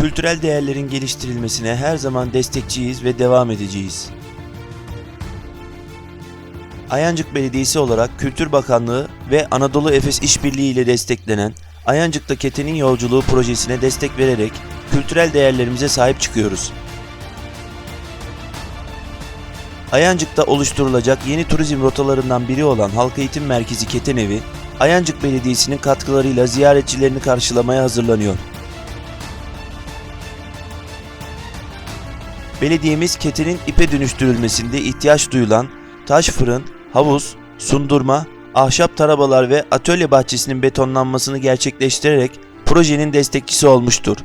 Kültürel değerlerin geliştirilmesine her zaman destekçiyiz ve devam edeceğiz. Ayancık Belediyesi olarak Kültür Bakanlığı ve Anadolu Efes İşbirliği ile desteklenen Ayancık'ta Kete'nin Yolculuğu projesine destek vererek kültürel değerlerimize sahip çıkıyoruz. Ayancık'ta oluşturulacak yeni turizm rotalarından biri olan Halk Eğitim Merkezi Keten Evi, Ayancık Belediyesi'nin katkılarıyla ziyaretçilerini karşılamaya hazırlanıyor. Belediyemiz Kete'nin ipe dönüştürülmesinde ihtiyaç duyulan taş fırın, havuz, sundurma, ahşap tarabalar ve atölye bahçesinin betonlanmasını gerçekleştirerek projenin destekçisi olmuştur.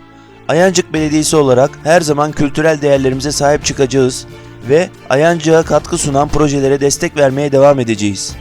Ayancık Belediyesi olarak her zaman kültürel değerlerimize sahip çıkacağız ve Ayancık'a katkı sunan projelere destek vermeye devam edeceğiz.